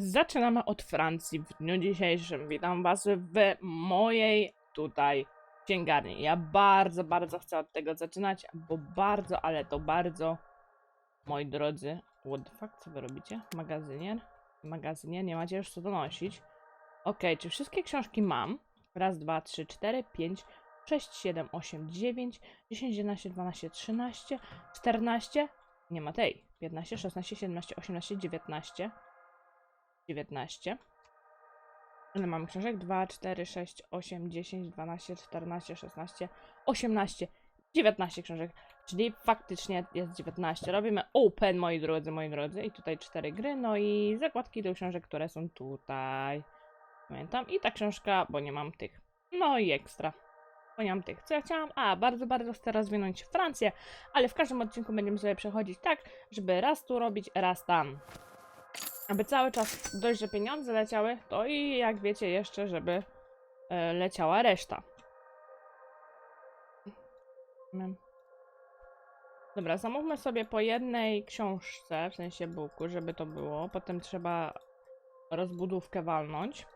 Zaczynamy od Francji w dniu dzisiejszym. Witam Was w mojej tutaj księgarni. Ja bardzo, bardzo chcę od tego zaczynać, bo bardzo, ale to bardzo, moi drodzy, what the fuck, co Wy robicie? Magazynier? Magazynier, nie macie już co donosić. Okej, czy wszystkie książki mam? Raz, dwa, trzy, cztery, pięć, sześć, siedem, osiem, dziewięć, dziesięć, jedenaście, dwanaście, trzynaście, czternaście. Nie ma tej. 15, 16, 17, 18, 19. 19. Ile mamy książek? 2, 4, 6, 8, 10, 12, 14, 16, 18, 19 książek. Czyli faktycznie jest 19. Robimy open, moi drodzy, moi drodzy. I tutaj 4 gry, no i zakładki do książek, które są tutaj. Pamiętam. I ta książka, bo nie mam tych. No i ekstra. Bo nie mam tych. Co ja chciałam? A, bardzo, bardzo chcę rozwinąć Francję, ale w każdym odcinku będziemy sobie przechodzić tak, żeby raz tu robić, raz tam aby cały czas dość, że pieniądze leciały, to i jak wiecie jeszcze, żeby e, leciała reszta. Mm. Dobra, zamówmy sobie po jednej książce, w sensie buku, żeby to było. Potem trzeba rozbudówkę walnąć.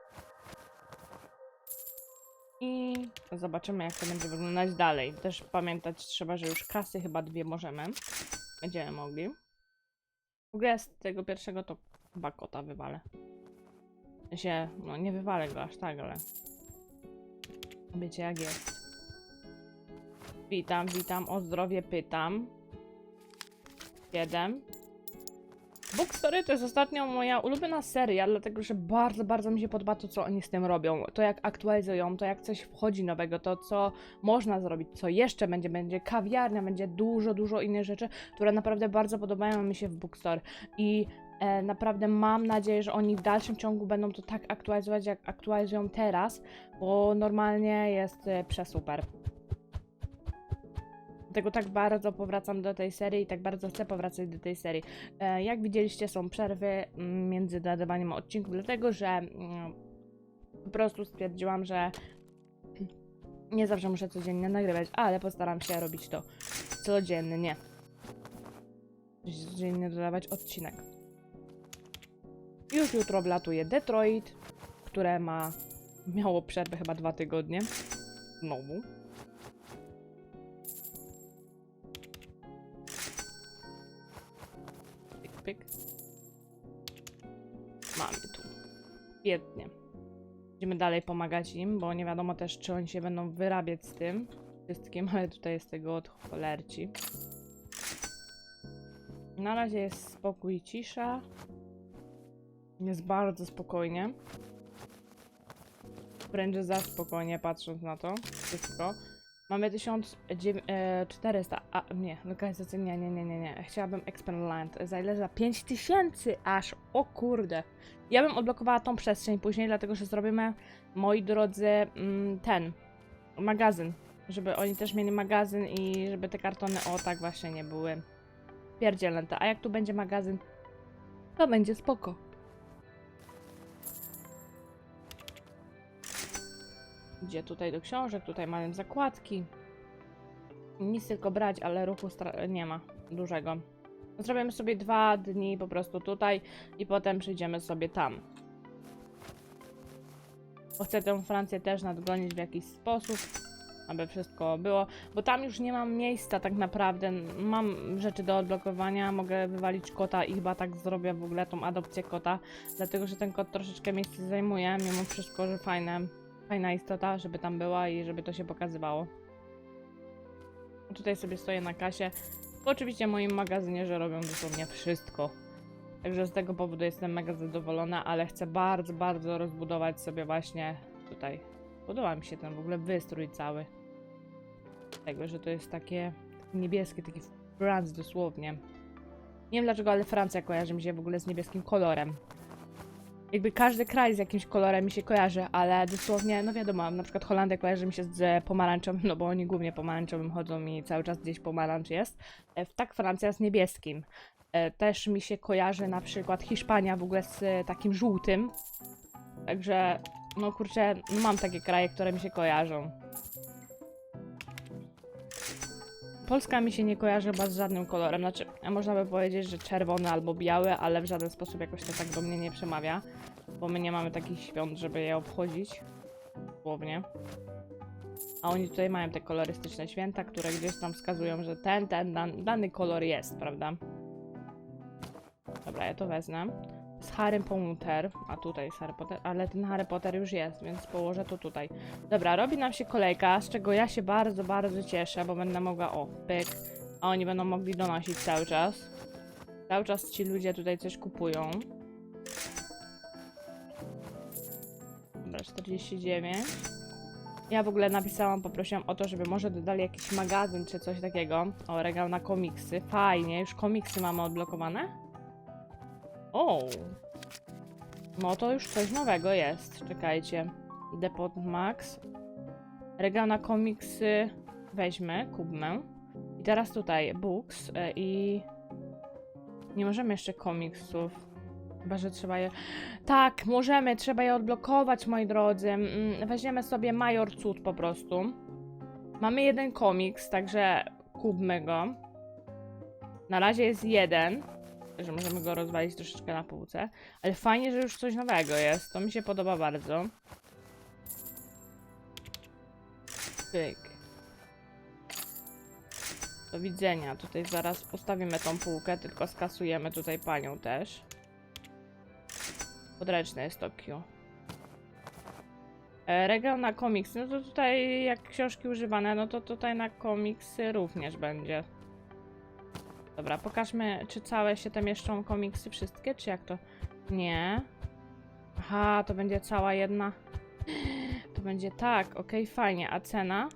I zobaczymy, jak to będzie wyglądać dalej. Też pamiętać trzeba, że już kasy chyba dwie możemy. Będziemy mogli. W ogóle z tego pierwszego to chyba kota wywalę. Sensie, no nie wywalę go aż tak, ale... Wiecie jak jest. Witam, witam, o zdrowie pytam. Jeden. Bookstory to jest ostatnio moja ulubiona seria, dlatego że bardzo, bardzo mi się podoba to, co oni z tym robią. To jak aktualizują, to jak coś wchodzi nowego, to co można zrobić, co jeszcze będzie, będzie kawiarnia, będzie dużo, dużo innych rzeczy, które naprawdę bardzo podobają mi się w Bookstore. I naprawdę mam nadzieję, że oni w dalszym ciągu będą to tak aktualizować, jak aktualizują teraz, bo normalnie jest e, przesuper. Dlatego tak bardzo powracam do tej serii i tak bardzo chcę powracać do tej serii. E, jak widzieliście, są przerwy mm, między nadawaniem odcinków, dlatego że mm, po prostu stwierdziłam, że nie zawsze muszę codziennie nagrywać, ale postaram się robić to codziennie. Codziennie dodawać odcinek. Już jutro wlatuje Detroit, które ma miało przerwę chyba dwa tygodnie. Znowu. Pyk, pyk. Mamy tu. Świetnie. Będziemy dalej pomagać im, bo nie wiadomo też, czy oni się będą wyrabiać z tym wszystkim, ale tutaj jest tego od cholerci. Na razie jest spokój i cisza. Jest bardzo spokojnie. Wręcz za spokojnie patrząc na to wszystko. Mamy 1400, a nie, lokalizacyjnie, nie, nie, nie, nie. Chciałabym Expand Land. Za ile? Za 5000 aż, o kurde. Ja bym odblokowała tą przestrzeń później, dlatego że zrobimy, moi drodzy, mm, ten magazyn. Żeby oni też mieli magazyn i żeby te kartony, o tak właśnie, nie były pierdzielęte. A jak tu będzie magazyn, to będzie spoko. Gdzie tutaj do książek, tutaj mamy zakładki. Nic tylko brać, ale ruchu nie ma dużego. Zrobimy sobie dwa dni po prostu tutaj i potem przyjdziemy sobie tam. Bo chcę tę Francję też nadgonić w jakiś sposób, aby wszystko było, bo tam już nie mam miejsca tak naprawdę. Mam rzeczy do odblokowania, mogę wywalić kota i chyba tak zrobię w ogóle tą adopcję kota, dlatego że ten kot troszeczkę miejsce zajmuje, mimo wszystko, że fajne, fajna istota, żeby tam była i żeby to się pokazywało. Tutaj sobie stoję na kasie. Bo oczywiście moim magazynierze robią dosłownie wszystko. Także z tego powodu jestem mega zadowolona, ale chcę bardzo, bardzo rozbudować sobie właśnie tutaj. Podoba mi się ten w ogóle wystrój cały. Tego, że to jest takie niebieskie, taki Franc dosłownie. Nie wiem dlaczego, ale Francja kojarzy mi się w ogóle z niebieskim kolorem. Jakby każdy kraj z jakimś kolorem mi się kojarzy, ale dosłownie, no wiadomo, na przykład Holandia kojarzy mi się z pomarańczowym, no bo oni głównie pomarańczowym chodzą i cały czas gdzieś pomarańcz jest. E, Tak Francja z niebieskim. E, Też mi się kojarzy na przykład Hiszpania w ogóle z e, takim żółtym. Także, no kurczę, no mam takie kraje, które mi się kojarzą. Polska mi się nie kojarzy chyba z żadnym kolorem. Znaczy, można by powiedzieć, że czerwony albo biały, ale w żaden sposób jakoś to tak do mnie nie przemawia. Bo my nie mamy takich świąt, żeby je obchodzić. Słownie. A oni tutaj mają te kolorystyczne święta, które gdzieś tam wskazują, że ten, ten, dan, dany kolor jest, prawda? Dobra, ja to wezmę. Z Harry Potter, a tutaj jest Harry Potter, ale ten Harry Potter już jest, więc położę to tutaj. Dobra, robi nam się kolejka, z czego ja się bardzo, bardzo cieszę, bo będę mogła, o, pyk, a oni będą mogli donosić cały czas. Cały czas ci ludzie tutaj coś kupują. Dobra, 49. Ja w ogóle napisałam, poprosiłam o to, żeby może dodali jakiś magazyn czy coś takiego. O, regał na komiksy. Fajnie, już komiksy mamy odblokowane? O! No to już coś nowego jest. Czekajcie. Depot Max. Regał na komiksy weźmy, kupmy. I teraz tutaj books e, i nie możemy jeszcze komiksów. Chyba, że trzeba je. Tak, możemy, trzeba je odblokować, moi drodzy. Mm, Weźmiemy sobie Major Cud po prostu. Mamy jeden komiks, także kupmy go. Na razie jest jeden, że możemy go rozwalić troszeczkę na półce. Ale fajnie, że już coś nowego jest. To mi się podoba bardzo. Pyk. Do widzenia. Tutaj zaraz postawimy tą półkę, tylko skasujemy tutaj panią też. Podręczne jest Tokio. E, regał na komiksy, no to tutaj jak książki używane, no to tutaj na komiksy również będzie. Dobra, pokażmy, czy całe się te mieszczą komiksy, wszystkie, czy jak to? Nie. Aha, to będzie cała jedna. To będzie tak, okej, fajnie. A cena?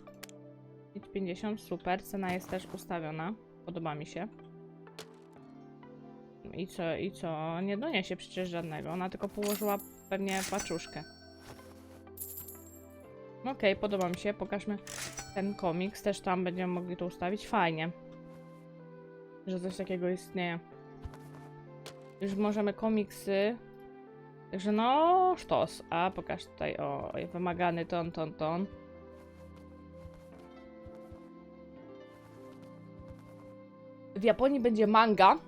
50, super. Cena jest też ustawiona. Podoba mi się. I co, i co? Nie doniesie przecież żadnego. Ona tylko położyła pewnie paczuszkę. Okej, podoba mi się. Pokażmy ten komiks. Też tam będziemy mogli to ustawić. Fajnie. Że coś takiego istnieje. Już możemy komiksy. Także no, sztos. A pokaż tutaj, o, wymagany ton, ton, ton. W Japonii będzie manga.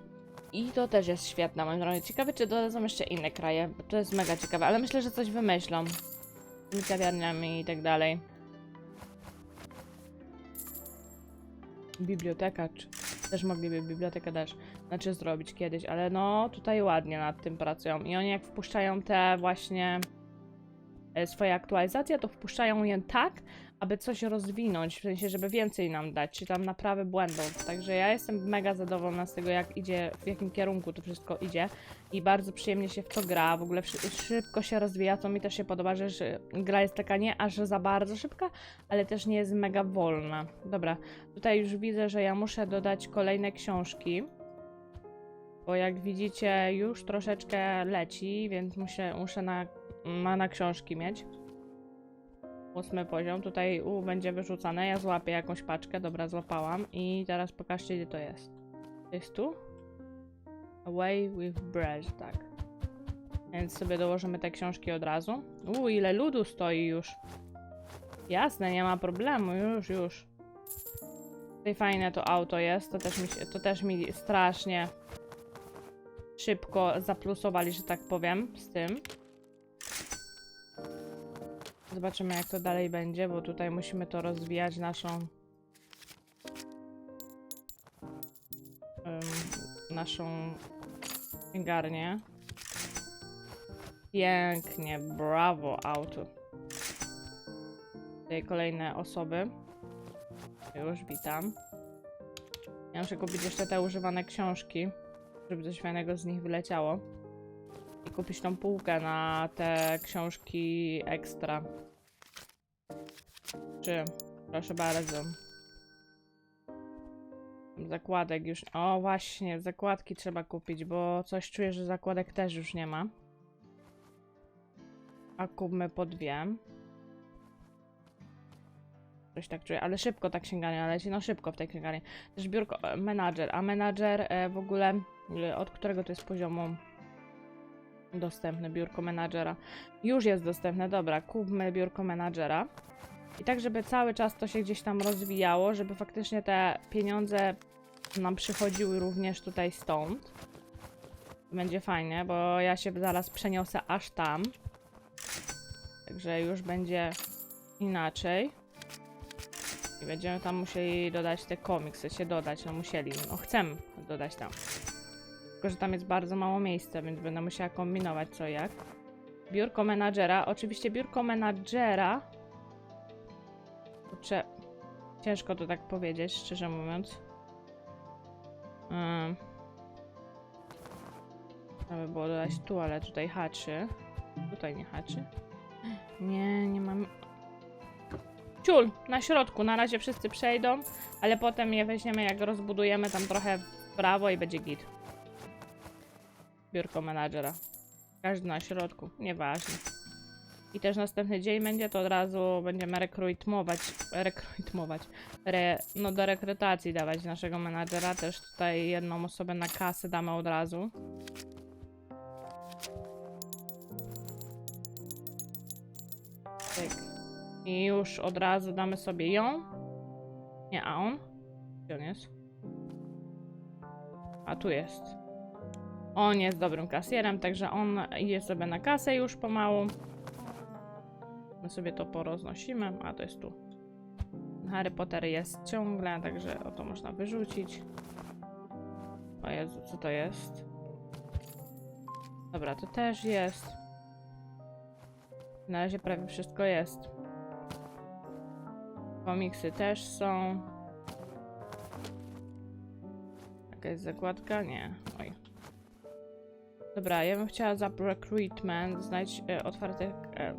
I to też jest świetna, moim zdaniem. Ciekawe, czy dodadzą jeszcze inne kraje, bo to jest mega ciekawe, ale myślę, że coś wymyślą. Z kawiarniami i tak dalej. Biblioteka, czy też mogliby bibliotekę też, znaczy zrobić kiedyś, ale no tutaj ładnie nad tym pracują. I oni jak wpuszczają te właśnie e, swoje aktualizacje, to wpuszczają je tak, aby coś rozwinąć, w sensie, żeby więcej nam dać, czy tam naprawy błędów. Także ja jestem mega zadowolona z tego, jak idzie, w jakim kierunku to wszystko idzie i bardzo przyjemnie się w to gra, w ogóle szy- szybko się rozwija, co mi też się podoba, że że gra jest taka nie aż za bardzo szybka, ale też nie jest mega wolna. Dobra, tutaj już widzę, że ja muszę dodać kolejne książki, bo jak widzicie już troszeczkę leci, więc muszę, muszę na, ma na książki mieć. Ósmy poziom. Tutaj U będzie wyrzucane. Ja złapię jakąś paczkę. Dobra, złapałam. I teraz pokażcie, gdzie to jest. To jest tu? Away with bread, tak. Więc sobie dołożymy te książki od razu. U, ile ludu stoi już. Jasne, nie ma problemu. Już, już. Tutaj fajne to auto jest. To też mi, to też mi strasznie szybko zaplusowali, że tak powiem, z tym. Zobaczymy, jak to dalej będzie, bo tutaj musimy to rozwijać naszą. em, naszą księgarnię. Pięknie, brawo, auto. Tutaj kolejne osoby. Już witam. Ja muszę kupić jeszcze te używane książki, żeby coś fajnego z nich wyleciało i kupić tą półkę na te książki ekstra. Czy, proszę bardzo. Zakładek już. O, właśnie, zakładki trzeba kupić, bo coś czuję, że zakładek też już nie ma. A kupmy po dwie. Coś tak czuję, ale szybko ta księgarnia leci, no szybko w tej księgarni. Też biurko, e, menadżer, a menadżer e, w ogóle, e, od którego to jest poziomu? Dostępne biurko menadżera. Już jest dostępne, dobra, kupmy biurko menadżera. I tak, żeby cały czas to się gdzieś tam rozwijało, żeby faktycznie te pieniądze nam przychodziły również tutaj stąd. Będzie fajnie, bo ja się zaraz przeniosę aż tam. Także już będzie inaczej. I będziemy tam musieli dodać te komiksy, się dodać, no musieli, no chcemy dodać tam. Tylko, że tam jest bardzo mało miejsca, więc będę musiała kombinować co jak. Biurko menadżera. Oczywiście biurko menadżera. Kurczę, ciężko to tak powiedzieć, szczerze mówiąc. Um, by było dodać tu, ale tutaj haczy. Tutaj nie haczy. Nie, nie mam. Ciul, na środku. Na razie wszyscy przejdą, ale potem je weźmiemy, jak rozbudujemy tam trochę w prawo i będzie git. Biurko menadżera. Każdy na środku, nieważne. I też następny dzień będzie, to od razu będziemy rekrutmować, rekrutmować, re, no do rekrutacji dawać naszego menadżera. Też tutaj jedną osobę na kasę damy od razu. Tyk. I już od razu damy sobie ją. Nie, a on? Gdzie on jest? A tu jest. On jest dobrym kasjerem, także on idzie sobie na kasę już pomału. My sobie to poroznosimy, a to jest tu. Harry Potter jest ciągle, także o to można wyrzucić. O Jezu, co to jest? Dobra, to też jest. Na razie prawie wszystko jest. Komiksy też są. Jakaś zakładka? Nie. Oj. Dobra, ja bym chciała za recruitment znaleźć e, otwartych. E,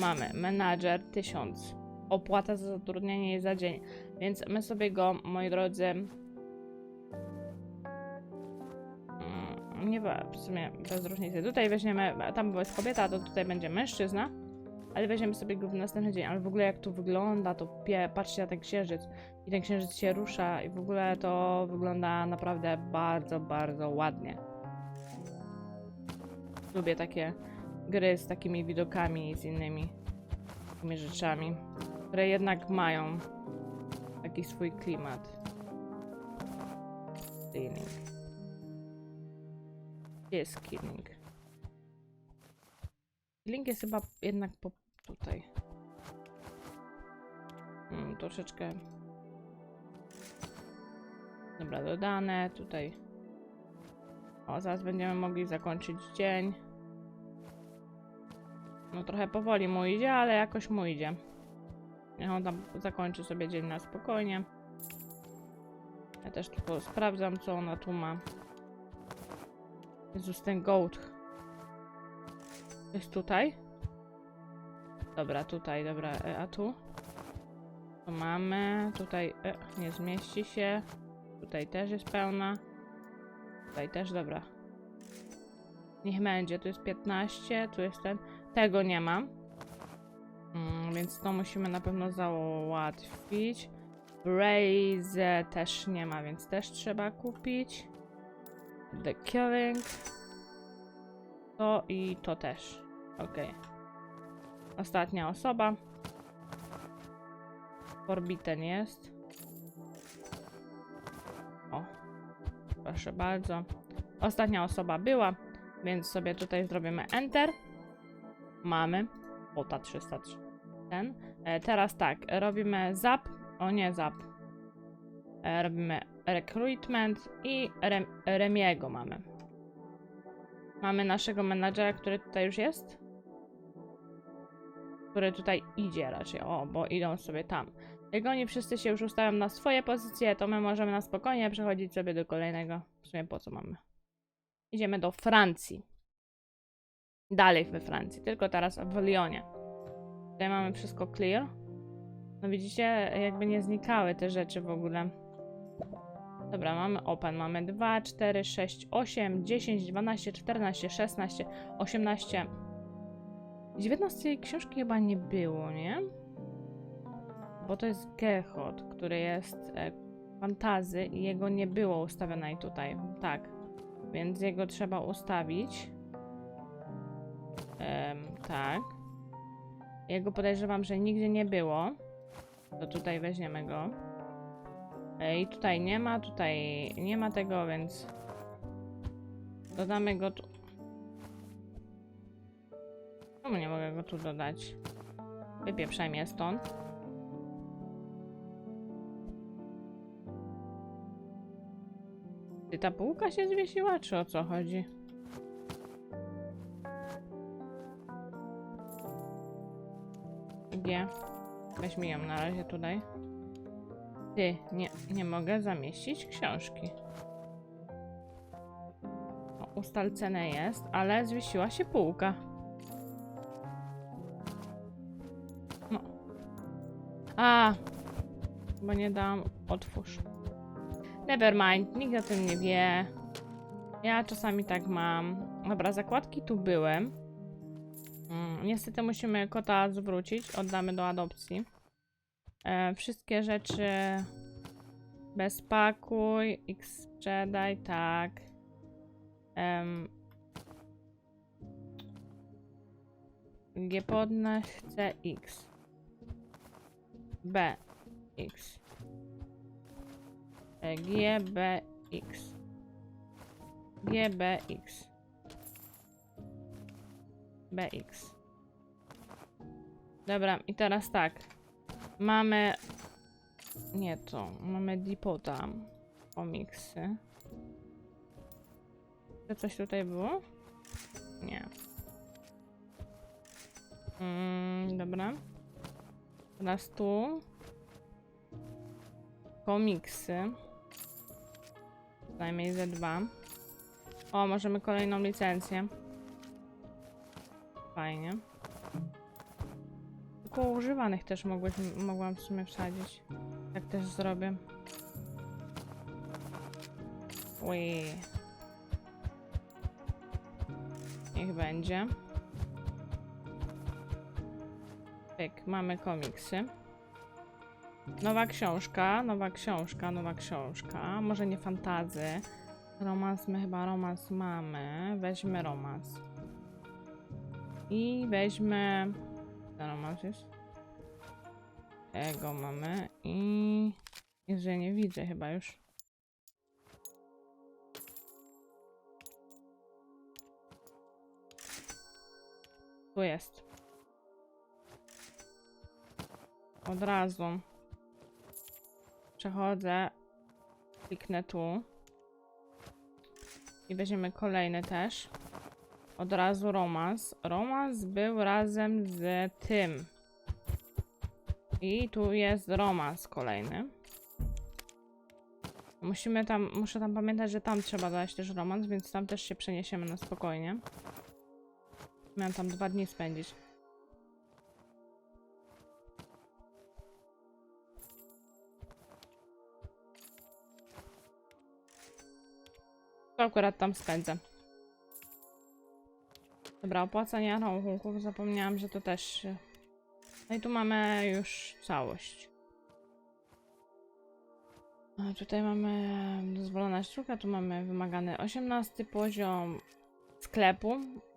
mamy menadżer 1000. Opłata za zatrudnienie jest za dzień. Więc my sobie go, moi drodzy. mm, Nie w sumie bez różnicy. Tutaj weźmiemy. Tam była kobieta, to tutaj będzie mężczyzna. Ale weźmiemy sobie go w następny dzień. Ale w ogóle jak tu wygląda, to pie, patrzcie na ten księżyc. I ten księżyc się rusza i w ogóle to wygląda naprawdę bardzo, bardzo ładnie. Lubię takie gry z takimi widokami i z innymi takimi rzeczami, które jednak mają taki swój klimat. Killing. Gdzie jest killing? Killing jest chyba jednak po tutaj. Mm, troszeczkę. Dobra, dodane. Tutaj. O, zaraz będziemy mogli zakończyć dzień. No trochę powoli mu idzie, ale jakoś mu idzie. Niech on tam zakończy sobie dzień na spokojnie. Ja też tylko sprawdzam, co ona tu ma. Jezus, ten goat. Jest tutaj? Dobra, tutaj, dobra. E, a tu? Tu mamy. Tutaj e, nie zmieści się. Tutaj też jest pełna. Tutaj też, dobra. Niech będzie. Tu jest 15, tu jest ten. Tego nie ma. Mm, więc to musimy na pewno załatwić. Braze też nie ma, więc też trzeba kupić. The Killing. To i to też. Ok. Ostatnia osoba. Forbidden jest. O. Proszę bardzo. Ostatnia osoba była, więc sobie tutaj zrobimy Enter. Mamy. O, ta 303. Ten. E, teraz tak, robimy zap. O nie, zap. E, robimy recruitment i rem, Remiego mamy. Mamy naszego menadżera, który tutaj już jest. Który tutaj idzie raczej. O, bo idą sobie tam. Jak oni wszyscy się już ustawią na swoje pozycje, to my możemy na spokojnie przechodzić sobie do kolejnego. W sumie po co mamy? Idziemy do Francji. Dalej we Francji, tylko teraz w Lyonie. Tutaj mamy wszystko clear. No widzicie, jakby nie znikały te rzeczy w ogóle. Dobra, mamy open. Mamy 2, 4, 6, 8, 10, 12, 14, 16, 18. 19 książki chyba nie było, nie? Bo to jest Gehot, który jest e, fantazy i jego nie było ustawionej tutaj. Tak. Więc jego trzeba ustawić. Em, tak. Jego podejrzewam, że nigdzie nie było. To tutaj weźmiemy go. E, I tutaj nie ma, tutaj nie ma tego, więc dodamy go tu. Czemu nie mogę go tu dodać? Wypieprzaj mnie stąd. Ty ta półka się zwiesiła, czy o co chodzi? Gdzie? Weźmy ją na razie tutaj. Ty, nie, nie mogę zamieścić książki. O, ustal cenę jest, ale zwiesiła się półka. A, bo nie dam. Otwórz. Nevermind, nikt o tym nie wie. Ja czasami tak mam. Dobra, zakładki tu były. Mm, niestety musimy kota zwrócić. Oddamy do adopcji. E, wszystkie rzeczy bezpakuj, x sprzedaj, tak. Em, G podnieś, C, X. B, X. E, G, B, X. G, B, X. BX. Dobra, i teraz tak. Mamy. Nie to. Mamy Dipota. Komiksy. Czy coś tutaj było? Nie. Mm, dobra. Teraz tu. Komiksy. Najmniej ze dwa. O, możemy kolejną licencję. Fajnie. Tylko używanych też mogłeś, mogłam w sumie wsadzić. Tak też zrobię. Ui. Niech będzie. Pyk, mamy komiksy. Nowa książka, nowa książka, nowa książka. Może nie fantazy. Romans, my chyba romans mamy. Weźmy romans. I weźmy. Co romans jest? Tego mamy. I. Jeżeli nie widzę chyba już. Tu jest. Od razu. Przechodzę. Kliknę tu. I weźmiemy kolejny też. Od razu romans. Romans był razem z tym. I tu jest romans kolejny. Musimy tam, muszę tam pamiętać, że tam trzeba dać też romans, więc tam też się przeniesiemy na spokojnie. Miałam tam dwa dni spędzić. Akurat tam spędzę. Dobra, opłacanie rachunków. Zapomniałam, że to też się... No i tu mamy już całość. A tutaj mamy dozwolona sztuka, tu mamy wymagany 18 poziom sklepu.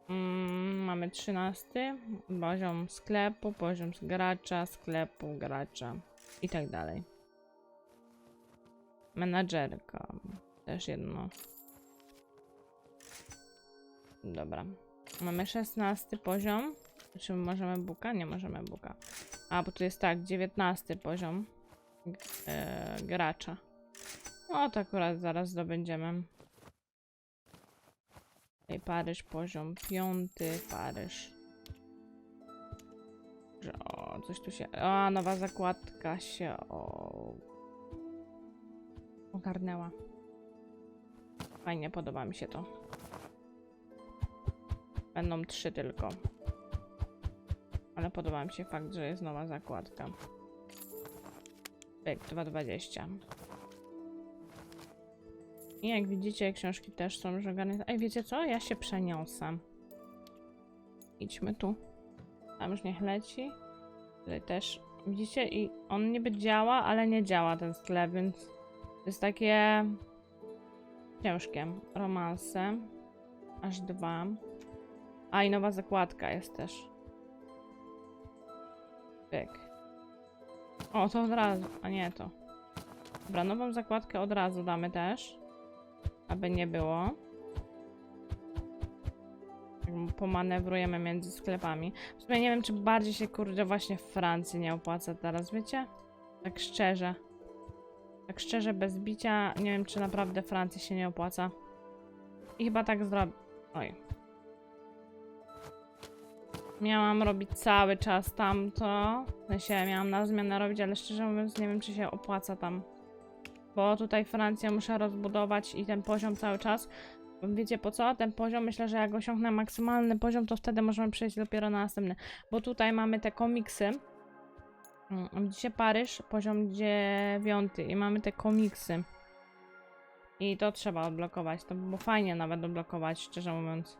Mm, mamy 13 poziom sklepu, poziom gracza, sklepu, gracza i tak dalej. Menadżerka. Też jedno. Dobra. Mamy 16 poziom. Czy możemy buka? Nie możemy buka. A, bo tu jest tak, 19 poziom e, gracza. O, to akurat zaraz zdobędziemy. Tutaj Paryż, poziom 5, Paryż. O, coś tu się... A, nowa zakładka się o... ogarnęła. Fajnie, podoba mi się to. Będą trzy tylko. Ale podoba mi się fakt, że jest nowa zakładka. Pyk, 2,20. I jak widzicie, książki też są już ogarnięte. Ej, wiecie co? Ja się przeniosę. Idźmy tu. Tam już niech leci. Tutaj też. Widzicie? I on niby działa, ale nie działa ten sklep, więc jest takie ciężkie. Romanse. Aż dwa. A i nowa zakładka jest też. Pyk. O, to od razu, a nie to. Dobra, nową zakładkę od razu damy też. Aby nie było. Pomanewrujemy między sklepami. W sumie nie wiem, czy bardziej się kurde właśnie w Francji nie opłaca teraz, wiecie? Tak szczerze. Tak szczerze, bez bicia, nie wiem, czy naprawdę Francji się nie opłaca. I chyba tak zrobię. Oj. Miałam robić cały czas tamto. W sensie miałam na zmianę robić, ale szczerze mówiąc nie wiem, czy się opłaca tam. Bo tutaj Francję muszę rozbudować i ten poziom cały czas. Wiecie po co? Ten poziom, myślę, że jak osiągnę maksymalny poziom, to wtedy możemy przejść dopiero na następny. Bo tutaj mamy te komiksy. Mm, Widzicie Paryż, poziom dziewiąty i mamy te komiksy. I to trzeba odblokować. To by było fajnie nawet odblokować, szczerze mówiąc.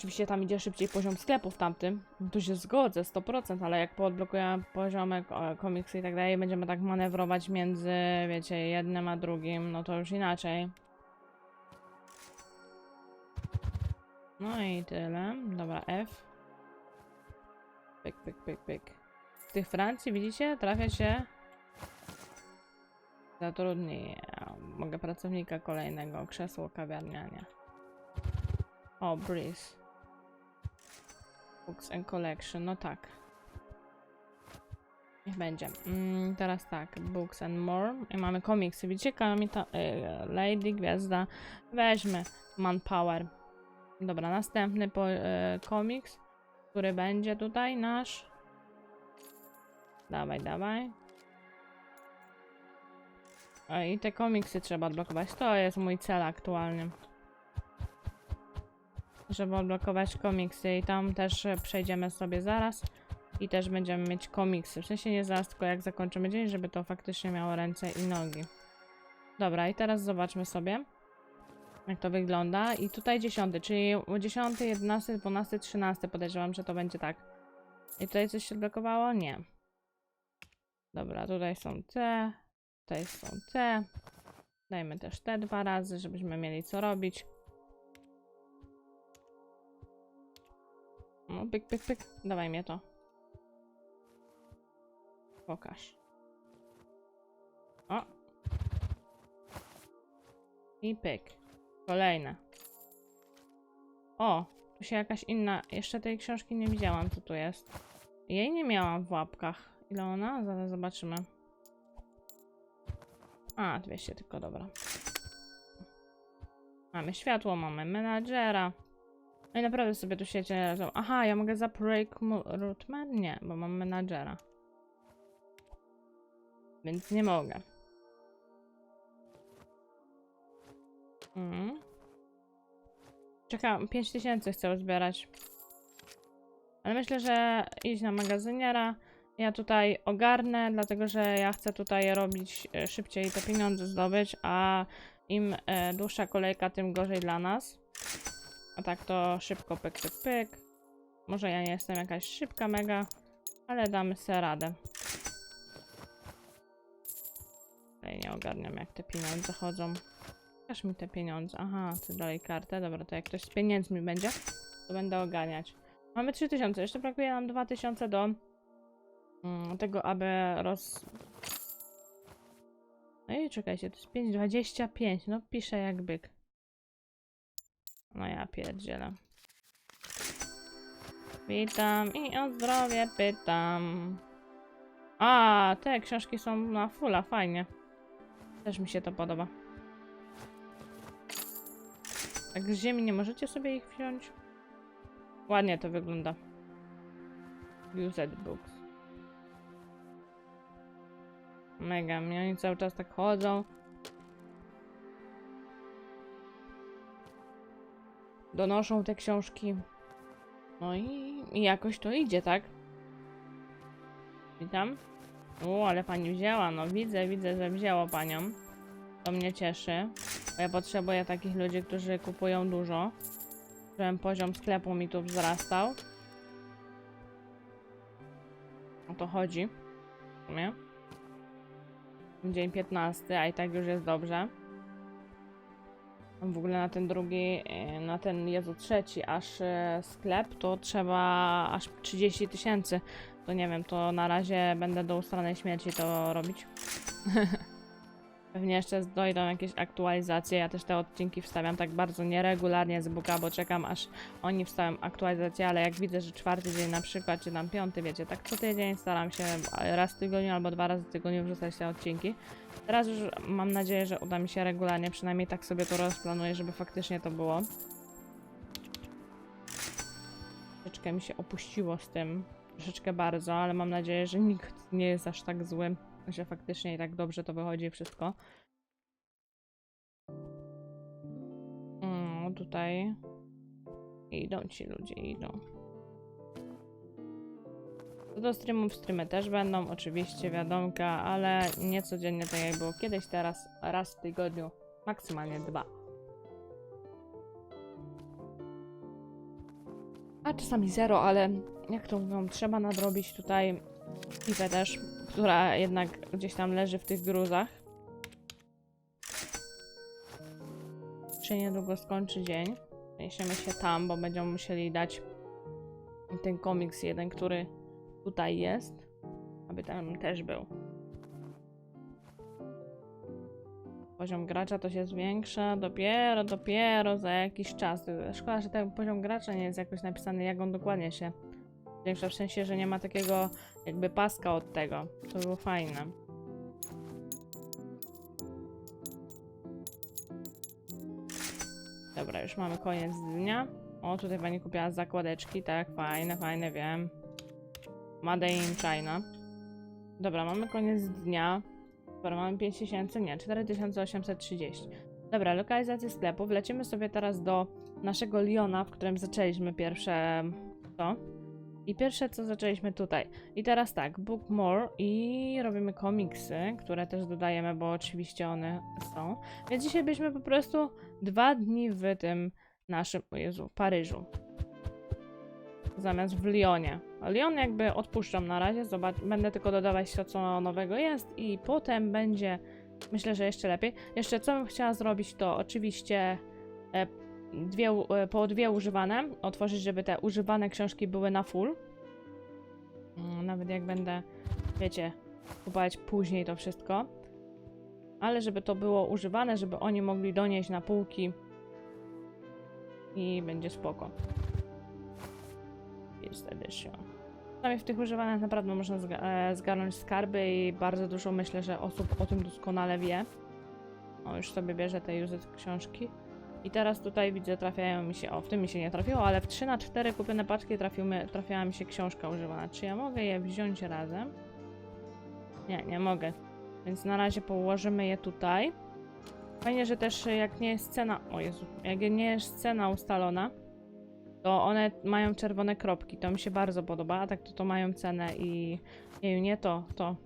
Oczywiście tam idzie szybciej poziom sklepów tamtym. To się zgodzę, 100%, ale jak poodblokujemy poziomy, ko- komiksy i tak dalej, będziemy tak manewrować między, wiecie, jednym a drugim, no to już inaczej. No i tyle. Dobra, F. Pyk, pyk, pyk, pyk. W tych Francji, widzicie, trafia się zatrudni. Mogę pracownika kolejnego, krzesło kawiarniania. O, Breeze. Books and Collection, no tak. Niech będzie. Mm, teraz tak, Books and More. I mamy komiksy. Widzicie, kamita, y, Lady Gwiazda. Weźmy Manpower. Dobra, następny po, y, komiks, który będzie tutaj nasz. Dawaj, dawaj. I te komiksy trzeba odblokować. To jest mój cel aktualny żeby odblokować komiksy i tam też przejdziemy sobie zaraz i też będziemy mieć komiksy. W sensie nie zaraz, tylko jak zakończymy dzień, żeby to faktycznie miało ręce i nogi. Dobra, i teraz zobaczmy sobie, jak to wygląda. I tutaj 10, czyli 10, 11, 12, 13 podejrzewam, że to będzie tak. I tutaj coś się odblokowało? Nie. Dobra, tutaj są te, tutaj są te. Dajmy też te dwa razy, żebyśmy mieli co robić. No, pyk, pyk, pyk. Dawaj mnie to. Pokaż. O. I pyk. Kolejne. O, tu się jakaś inna. Jeszcze tej książki nie widziałam, co tu jest. Jej nie miałam w łapkach. Ile ona? Zaraz zobaczymy. A, 200 tylko, dobra. Mamy światło, mamy menadżera. No i naprawdę sobie tu siecie leżą. Aha, ja mogę zabreak mu- rootman? Nie, bo mam menadżera. Więc nie mogę. Mm. Czekam, 5000 chcę zbierać. Ale myślę, że iść na magazyniera. Ja tutaj ogarnę, dlatego że ja chcę tutaj robić e, szybciej te pieniądze zdobyć, a im e, dłuższa kolejka, tym gorzej dla nas. A tak to szybko pyk, pyk, pyk. Może ja nie jestem jakaś szybka mega, ale damy sobie radę. Ale nie ogarniam jak te pieniądze chodzą. Pokaż mi te pieniądze. Aha, ty dalej kartę. Dobra, to jak ktoś z pieniędzmi będzie, to będę ogarniać. Mamy 3000, jeszcze brakuje nam 2000 do mm, tego, aby roz... Ej, czekajcie, to jest 5,25. No piszę jak byk. No ja pierdzielę. Witam i o zdrowie pytam. A, te książki są na fulla, fajnie. Też mi się to podoba. Tak z ziemi nie możecie sobie ich wziąć? Ładnie to wygląda. Used books. Mega, mnie oni cały czas tak chodzą. Donoszą te książki. No i, i jakoś to idzie, tak? Witam. O, ale pani wzięła, no widzę, widzę, że wzięło panią. To mnie cieszy, bo ja potrzebuję takich ludzi, którzy kupują dużo. Żebym poziom sklepu mi tu wzrastał. O to chodzi. W sumie. Dzień 15, a i tak już jest dobrze. W ogóle na ten drugi, e, na ten Jezu trzeci aż e, sklep, to trzeba aż 30 tysięcy. To nie wiem, to na razie będę do ustalonej śmierci to robić. Pewnie jeszcze dojdą jakieś aktualizacje. Ja też te odcinki wstawiam tak bardzo nieregularnie z Buka, bo czekam aż oni wstawią aktualizację, ale jak widzę, że czwarty dzień na przykład, czy tam piąty, wiecie, tak co tydzień staram się raz w tygodniu albo dwa razy w tygodniu wrzucać te odcinki. Teraz już mam nadzieję, że uda mi się regularnie, przynajmniej tak sobie to rozplanuję, żeby faktycznie to było. Troszeczkę mi się opuściło z tym, troszeczkę bardzo, ale mam nadzieję, że nikt nie jest aż tak zły, że faktycznie i tak dobrze to wychodzi wszystko. Mm, tutaj idą ci ludzie, idą. Co do streamów, streamy też będą, oczywiście, wiadomka, ale nie codziennie tak jak było kiedyś, teraz raz w tygodniu, maksymalnie dwa. A czasami zero, ale jak to mówią, trzeba nadrobić tutaj pipę też, która jednak gdzieś tam leży w tych gruzach. Się niedługo skończy dzień. Przeniesiemy się tam, bo będziemy musieli dać ten komiks jeden, który tutaj jest, aby tam też był. Poziom gracza to się zwiększa dopiero, dopiero za jakiś czas. Szkoda, że ten poziom gracza nie jest jakoś napisany, jak on dokładnie się zwiększa, w sensie, że nie ma takiego jakby paska od tego. To było fajne. Dobra, już mamy koniec dnia. O, tutaj pani kupiła zakładeczki, tak, fajne, fajne, wiem. Made in China. Dobra, mamy koniec dnia. Dobra, mamy 5000, nie, 4830. Dobra, lokalizację sklepu. Wlecimy sobie teraz do naszego Liona, w którym zaczęliśmy pierwsze to. I pierwsze co zaczęliśmy tutaj. I teraz tak, book more i robimy komiksy, które też dodajemy, bo oczywiście one są. Więc dzisiaj byliśmy po prostu dwa dni w tym naszym, o Jezu, Paryżu. Zamiast w Lyonie. Lyon jakby odpuszczam na razie, zobacz, będę tylko dodawać to, co nowego jest i potem będzie, myślę, że jeszcze lepiej. Jeszcze co bym chciała zrobić, to oczywiście e, dwie, e, po dwie używane, otworzyć, żeby te używane książki były na full. Mm, Nawet jak będę, wiecie, kupować później to wszystko. Ale żeby to było używane, żeby oni mogli donieść na półki i będzie spoko. First edition. Przynajmniej w tych używanych naprawdę można e, zgarnąć skarby i bardzo dużo myślę, że osób o tym doskonale wie. O, już sobie bierze te user książki. I teraz tutaj widzę, trafiają mi się, o w tym mi się nie trafiło, ale w 3 na 4 kupione paczki trafiły, trafiała mi się książka używana. Czy ja mogę je wziąć razem? Nie, nie mogę. Więc na razie położymy je tutaj. Fajnie, że też jak nie jest cena, o Jezu, jak nie jest cena ustalona, to one mają czerwone kropki. To mi się bardzo podoba, a tak to, to mają cenę i nie, nie to, to.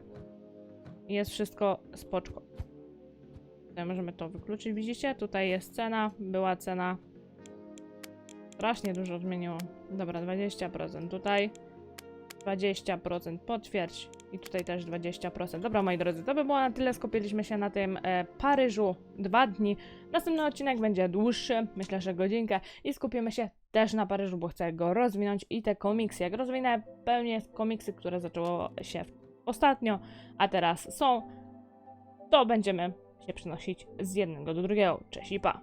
Jest wszystko spoczko. Tutaj możemy to wykluczyć. Widzicie? Tutaj jest cena, była cena. Strasznie dużo zmieniło. Dobra, 20%. Tutaj 20%. Potwierdź. I tutaj też 20%. Dobra, moi drodzy, to by było na tyle. Skupiliśmy się na tym e, Paryżu dwa dni. Następny odcinek będzie dłuższy, myślę, że godzinkę. I skupimy się też na Paryżu, bo chcę go rozwinąć i te komiksy. Jak rozwinę pełnię komiksy, które zaczęło się ostatnio, a teraz są, to będziemy się przenosić z jednego do drugiego. Cześć i pa!